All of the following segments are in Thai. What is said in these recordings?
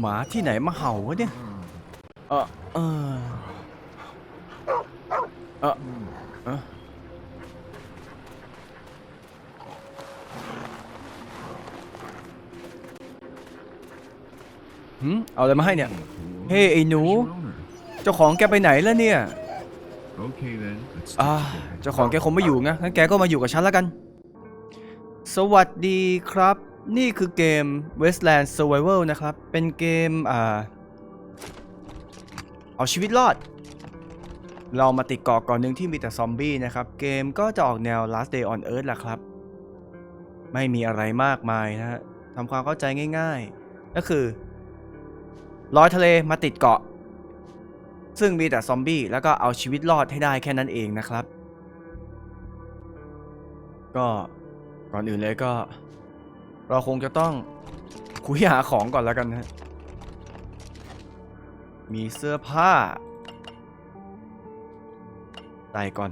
หมาที่ไหนมาเห่าวะเนี่ย เออเออเออเออหืมเอาอะไรมาให้เนี่ย เฮ้ยไอ้หนู เจ้าของแกไปไหนแล้วเนี่ย Okay then, let's อ่า start together. เจ้าของแกคงไม่อยู่นะงั้นแกก็มาอยู่กับฉันแล้วกัน สวัสดีครับ นี่คือเกม Westland Survival นะครับ เป็นเกมอ่าเอาชีวิตรอด เรามาติดเกาะก่อนหนึ่งที่มีแต่ซอมบี้นะครับ เกมก็จะออกแนว Last Day on Earth แหละครับ ไม่มีอะไรมากมายนะฮะทำความเข้าใจง่าย ๆ ก็คือลอยทะเลมาติดเกาะ ซึ่งมีแต่ซอมบี้แล้วก็เอาชีวิตรอดให้ได้แค่นั้นเองนะครับ ก็ ก่อนอื่นเลยก็ เราคงจะต้องคุยหาของก่อนแล้วกันนะฮะมีเสื้อผ้าใส่ก่อน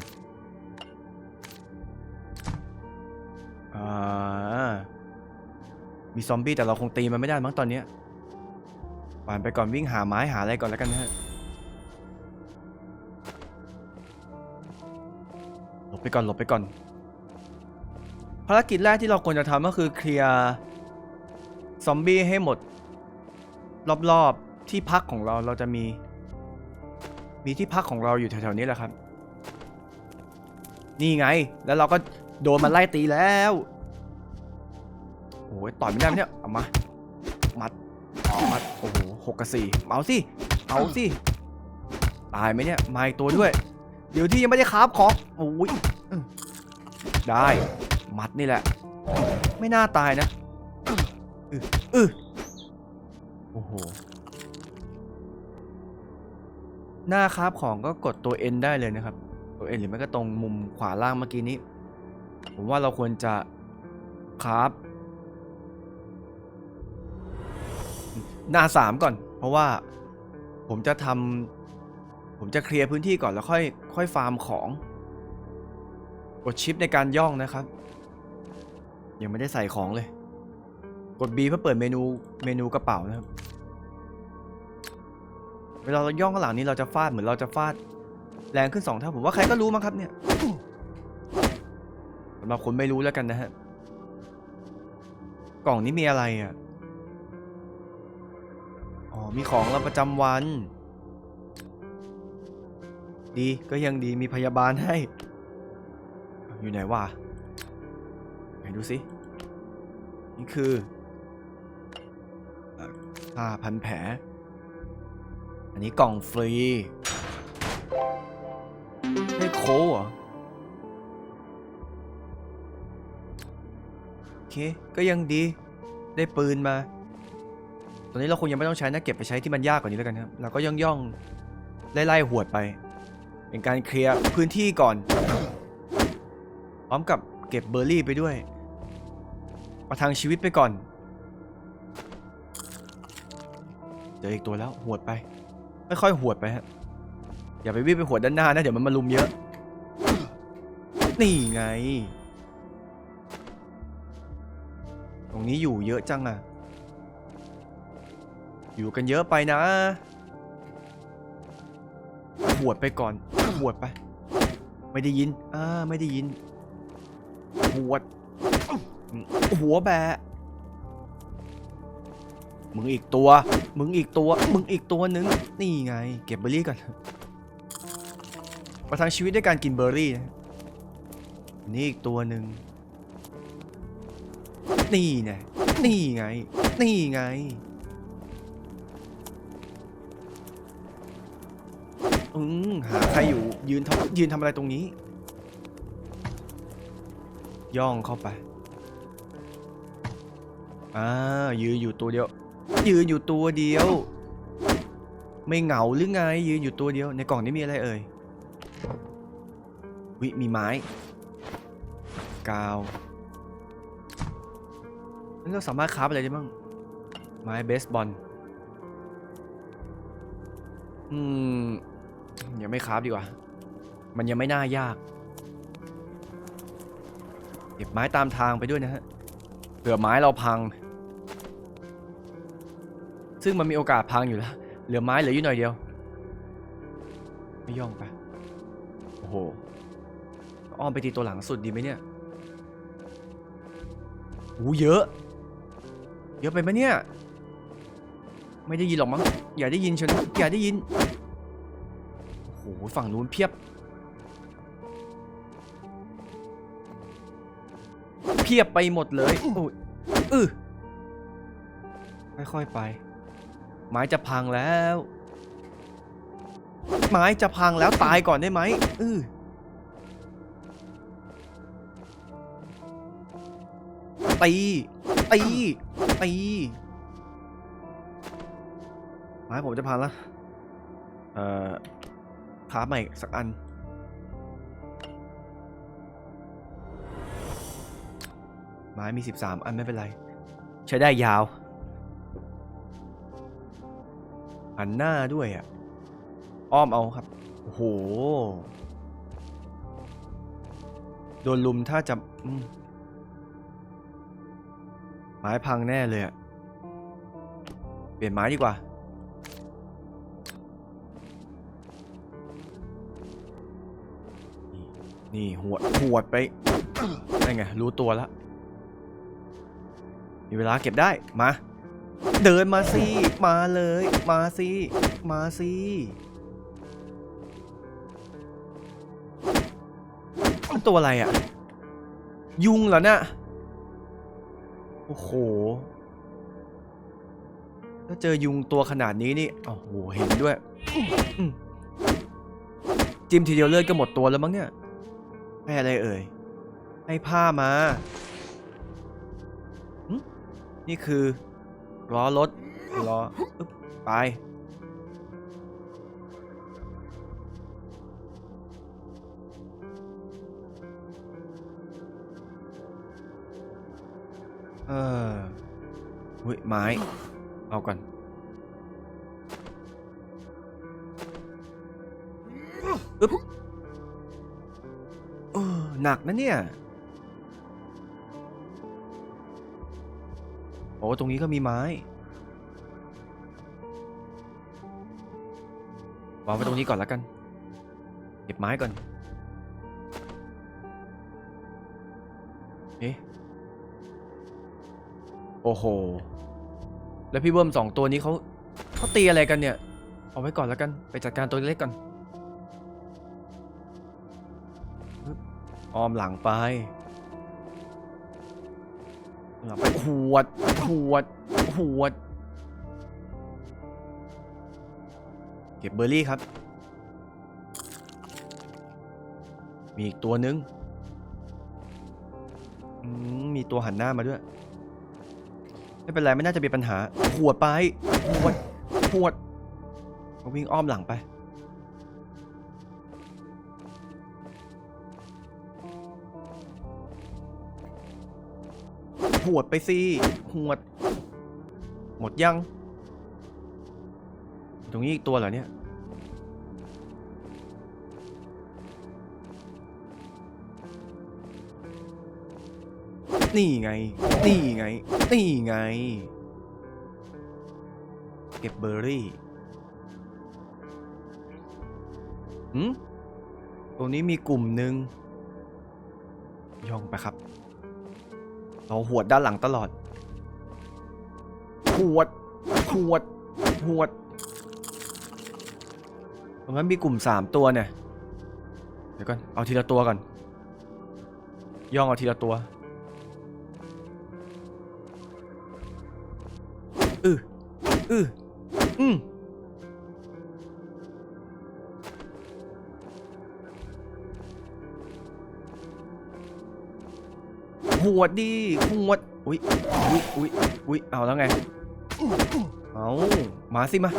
อ่ามีซอมบี้แต่เราคงตีมันไม่ได้มั้งตอนเนี้ยผ่านไปก่อนวิ่งหาไม้หาอะไรก่อนแล้วกันนะฮะหลบไปก่อนหลบไปก่อนารกิจแรกที่เราควรจะทำก็คือเคลียร์ซอมบี้ให้หมด รอบๆที่พักของเราเราจะมี มีที่พักของเราอยู่แถวๆนี้แหละครับ นี่ไง แล้วเราก็โดนมันไล่ตีแล้วโอ้ยต่อยไม่ได้เนี่ยเอามามัดมัดโอ้โหหกกับสี่เอาสิเอาสิตายไหมเนี่ยมาอีกตัวด้วย เดี๋ยวที่ยังไม่ได้คราฟของโอ้ยได้ มัดนี่แหละ ไม่น่าตายนะอืออือโอ้โห หน้าคราฟของก็กดตัว N ได้เลยนะครับ ตัว N หรือไม่ก็ตรงมุมขวาล่างเมื่อกี้นี้ ผมว่าเราควรจะคราฟหน้าสามก่อน เพราะว่าผมจะทำผมจะเคลียร์พื้นที่ก่อนแล้วค่อย ค่อยฟาร์มของ กดชิปในการย่องนะครับ ยังไม่ได้ใส่ของเลย กด B เพื่อเปิดเมนูเมนูกระเป๋านะครับ เวลาเราย่องข้างหลังนี้เราจะฟาดเหมือนเราจะฟาด แรงขึ้นสองเท่าผมว่าใครก็รู้มั้งครับเนี่ยสำหรับคนไม่รู้แล้วกันนะฮะ กล่องนี้มีอะไรอะ อ๋อ มีของเราประจำวัน ดีก็ยังดีมีพยาบาลให้ อยู่ไหนวะ ดูสิ นี่คือเอ่อผ้าพันแผล อันนี้กล่องฟรีได้โค้เหรอ โอเค ก็ยังดี ได้ปืนมา ตอนนี้เราคงยังไม่ต้องใช้นะ เก็บไปใช้ที่มันยากกว่านี้แล้วกันครับ เราก็ย่องย่องๆไล่หวดไป เป็นการเคลียร์พื้นที่ก่อน พร้อมกับเก็บเบอร์รี่ไปด้วย ประทังชีวิตไปก่อน เจออีกตัวแล้วหวดไป ไม่ค่อยหวดไปฮะ อย่าไปวิ่งไปหวดด้านหน้านะ เดี๋ยวมันมาลุมเยอะ นี่ไง ตรงนี้อยู่เยอะจังอะอยู่กันเยอะไปนะหวดไปก่อนหวดไป ไม่ได้ยิน อ่า ไม่ได้ยินหวด หัวแบะมึงอีกตัว มึงอีกตัว มึงอีกตัวนึง นี่ไง เก็บเบอร์รี่ก่อน ประทังชีวิตด้วยการกินเบอร์รี่นะนี่อีกตัวหนึ่ง นี่ไง นี่ไง นี่ไง อืมหาใครอยู่ ยืนทำยืนทำอะไรตรงนี้ ย่องเข้าไป อ่ายืนอยู่ตัวเดียว ยืนอยู่ตัวเดียว ไม่เหงาหรือไง ยืนอยู่ตัวเดียว ในกล่องนี้มีอะไรเอ่ยวิมีไม้ กาวนี่เราสามารถคราฟอะไรได้บ้าง ไม้เบสบอล อืมยังไม่คราฟดีกว่า มันยังไม่น่ายากเก็บไม้ตามทางไปด้วยนะฮะเผื่อไม้เราพัง ซึ่งมันมีโอกาสพังอยู่แล้ว เหลือไม้เหลืออยู่หน่อยเดียว ไม่ย่องไปโอ้โห อ้อมไปตีตัวหลังสุดดีไหมเนี่ยอู้เยอะ เยอะไปไหมเนี่ย ไม่ได้ยินหรอกมั้ง อย่าได้ยินเชยวนอย่าได้ยิน โอ้โห ฝั่งนู้นเพียบ เพียบไปหมดเลย โอ้ยอือค่อยๆไป ไม้จะพังแล้ว ไม้จะพังแล้วตายก่อนได้ไหมอือตีตีตีไม้ผมจะพังแล้วเอ่อคราใหม่สักอันไม้มี 13 อันไม่เป็นไร ใช้ได้ยาว หันหน้าด้วยอะ อ้อมเอาครับ โอ้โห โดนลุมถ้าจะมไม้พังแน่เลยอะ เปลี่ยนไม้ดีกว่า นี่หวดหวดไปได้ไง รู้ตัวแล้ว มีเวลาเก็บได้ มา เดินมาสิมาเลย มาสิมาสิมันตัวอะไรอะ ยุงเหรอเนี่ยโอ้โหถ้าเจอยุงตัวขนาดนี้นี่โอ้โหเห็นด้วยจิ้มทีเดียวเลือดก็หมดตัวแล้วมั้งเนี่ยให้อะไรเอ่ยให้ผ้ามานี่คือ ล้อรถล้อไปเออหุ้ยไม้ เอาก่อนอึ๊บเออหนักนะเนี่ย โอ้ตรงนี้ก็มีไม้วางไว้ตรงนี้ก่อนแล้วกัน เก็บไม้ก่อน เอ๊ะ โอ้โห แล้วพี่เบิ้มสองตัวนี้เขาเขาตีอะไรกันเนี่ย เอาไว้ก่อนแล้วกัน ไปจัดการตัวเล็กก่อนอ้อมหลังไป หลังไปหวดหวดหวด เก็บเบอร์รี่ครับ มีอีกตัวนึงมีตัวหันหน้ามาด้วย ไม่เป็นไรไม่น่าจะมีปัญหาหวดไปหวดหวดวิ่งอ้อมหลังไป หวดไปสิหวด หมดยัง ตรงนี้อีกตัวเหรอเนี่ย นี่ไง นี่ไง นี่ไง เก็บเบอร์รี่หืมตรงนี้มีกลุ่มหนึ่งย่องไปครับ เราหวดด้านหลังตลอด หวด หวด หวดตรงนั้นมีกลุ่มสามตัวเนี่ย เดี๋ยวก่อน เอาทีละตัวก่อน ย่องเอาทีละตัวอืออืออืม หวดดีหวดอุ้ยอุ้ยอุ้ยอุ้ยเอาแล้วไงเอามาสิมา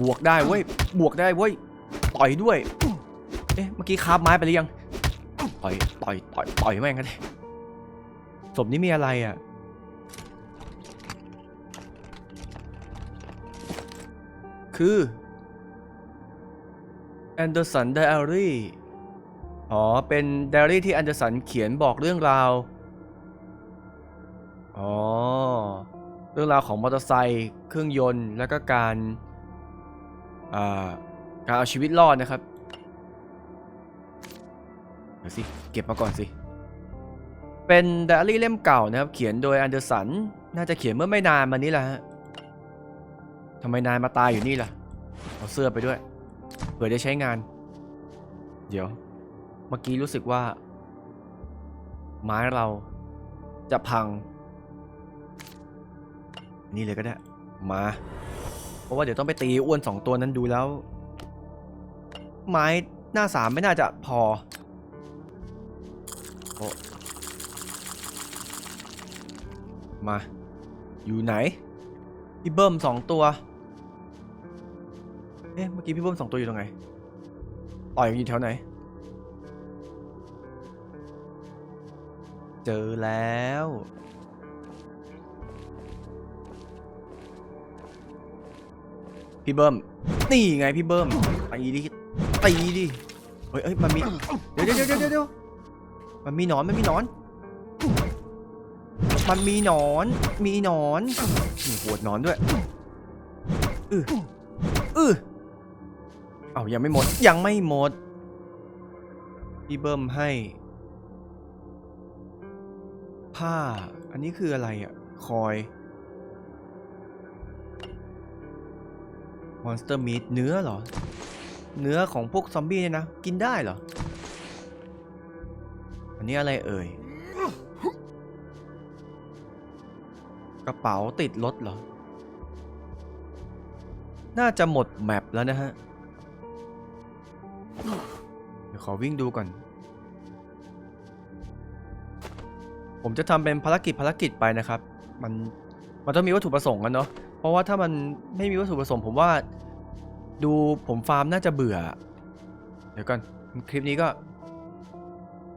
บวกได้เว้ยบวกได้เว้ยต่อยด้วยเอ๊ะเมื่อกี้คาบไม้ไปหรือยังต่อยต่อยต่อยต่อยแม่งกันเลยศพนี้มีอะไรอะคือ Anderson Diary อ๋อ อ๋อ เป็นไดอารี่ที่อันเดอร์สันเขียนบอกเรื่องราว อ๋อ เรื่องราวของมอเตอร์ไซค์เครื่องยนต์แล้วก็การอ่าการเอาชีวิตรอดนะครับเดี๋ยวสิ เก็บมาก่อนสิ เป็นไดอารี่เล่มเก่านะครับ เขียนโดยอันเดอร์สัน น่าจะเขียนเมื่อไม่นานมานี้แหละฮะทำไมนายมาตายอยู่นี่ล่ะ เอาเสื้อไปด้วย เผื่อได้ใช้งาน เดี๋ยว มื่อกี้รู้สึกว่า ไม้เราจะพัง นี่เลยก็ได้ มา เพราะว่าเดี๋ยวต้องไปตีอ้วนสองตัวนั้นดูแล้ว ไม้หน้าสามไม่น่าจะพอโอมา อยู่ไหน พี่เบิ้มสองตัว เอ๊ะ เมื่อกี้พี่เบิ้มสองตัวอยู่ตรงไหน ต่อยกันอยู่แถวไหน เจอแล้ว พี่เบิ้มนี่ไงพี่เบิ้มตีดิตีดิเฮ้ยเอ้ยมันมีเดี๋ยวเดี๋ยวเดี๋ยวเดี๋ยวมันมีหนอนมันมีหนอน มันมีหนอน มีหนอนนี่หัวดหนอนด้วยอืออือเอายังไม่หมดยังไม่หมดพี่เบิ้มให้ ผ้า อันนี้คืออะไรอะ คอย มอนสเตอร์มีดเนื้อเหรอ เนื้อของพวกซอมบี้เนี่ยนะ กินได้เหรอ อันนี้อะไรเอ่ย กระเป๋าติดรถเหรอ น่าจะหมดแมปแล้วนะฮะ เดี๋ยวขอวิ่งดูก่อน ผมจะทำเป็นภารกิจภารกิจไปนะครับ มันมันต้องมีวัตถุประสงค์กันเนาะเพราะว่าถ้ามันไม่มีวัตถุประสงค์ ผมว่า ดูผมฟาร์มน่าจะเบื่อ เดี๋ยวก่อนคลิปนี้ก็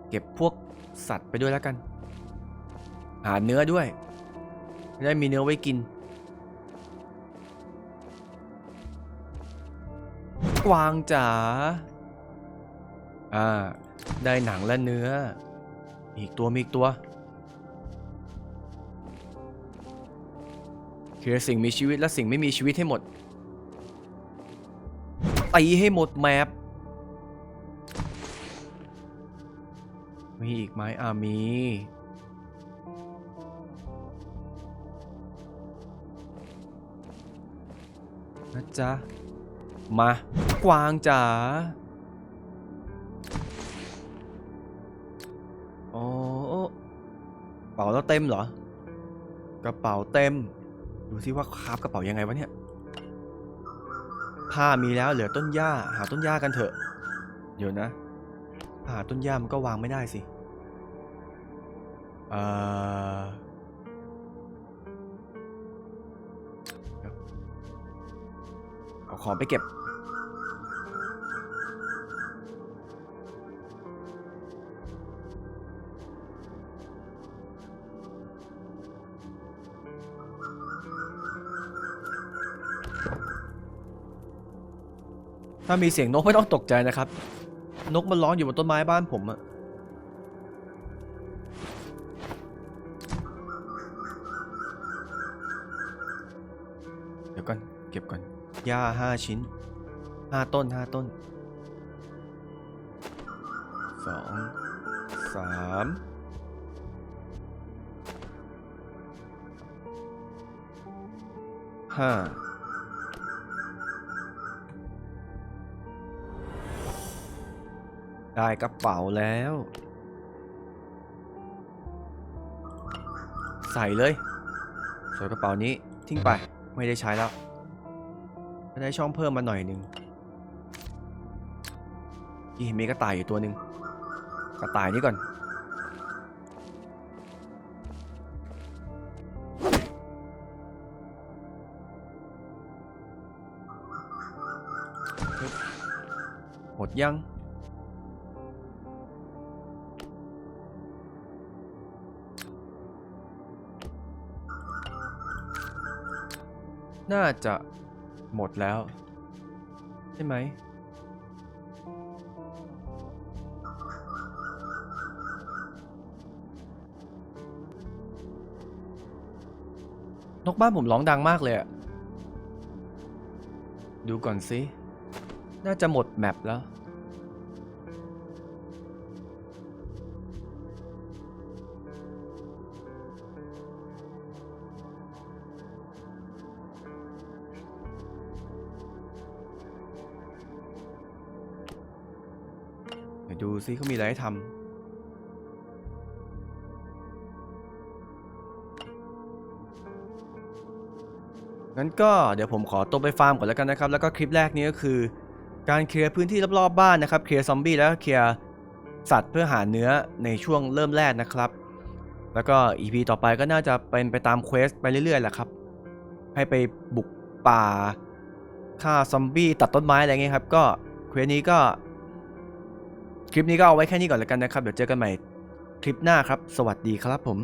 เก็บพวกสัตว์ไปด้วยแล้วกัน หาเนื้อด้วยได้มีเนื้อไว้กินกวางจ๋า อ่า ได้หนังและเนื้อ อีกตัวมีอีกตัว ลียร์สิ่งมีชีวิตและสิ่งไม่มีชีวิตให้หมดตีให้หมดแมปมีอีกไหมอ่ามีนะจ๊ะ มา กวางจ๋าโอ้เป๋าแล้วเต็มเหรอกระเป๋าเต็ม ดูซิว่าคาบกระเป๋ายังไงวะเนี่ย ผ้ามีแล้วเหลือต้นหญ้า หาต้นหญ้ากันเถอะ เดี๋ยวนะหาต้นหญ้ามันก็วางไม่ได้สิ เอ่อเอาของไปเก็บ ถ้ามีเสียงนกไม่ต้องตกใจนะครับ นกมันร้องอยู่บนต้นไม้บ้านผมอะเดี๋ยวก่อนเก็บก่อนหญ้าห้าชิ้นห้าต้นห้าต้นสองสามห้า ได้กระเป๋าแล้ว ใส่เลยส่วนกระเป๋านี้ทิ้งไปไม่ได้ใช้แล้วได้ช่องเพิ่มมาหน่อยหนึ่งอีมีกระต่ายอยู่ตัวหนึ่งกระต่ายนี้ก่อน หมดยัง น่าจะหมดแล้ว ใช่ไหม นกบ้านผมร้องดังมากเลยอะดูก่อนสิ น่าจะหมดแมปแล้ว ซิเขามีอะไรให้ทำงั้นก็เดี๋ยวผมขอตัวไปฟาร์มก่อนแล้วกันนะครับ แล้วก็คลิปแรกนี้ก็คือ การเคลียร์พื้นที่รอบๆบ้านนะครับ เคลียร์ซอมบี้แล้วก็เคลียร์สัตว์เพื่อหาเนื้อในช่วงเริ่มแรกนะครับ แล้วก็ EP ต่อไปก็น่าจะเป็นไปตามเควสไปเรื่อยๆแหละครับ ให้ไปบุกป่าฆ่าซอมบี้ตัดต้นไม้อะไรเงี้ยครับ ก็เควสนี้ก็ คลิปนี้ก็เอาไว้แค่นี้ก่อนแล้วกันนะครับ เดี๋ยวเจอกันใหม่คลิปหน้าครับ สวัสดีครับผม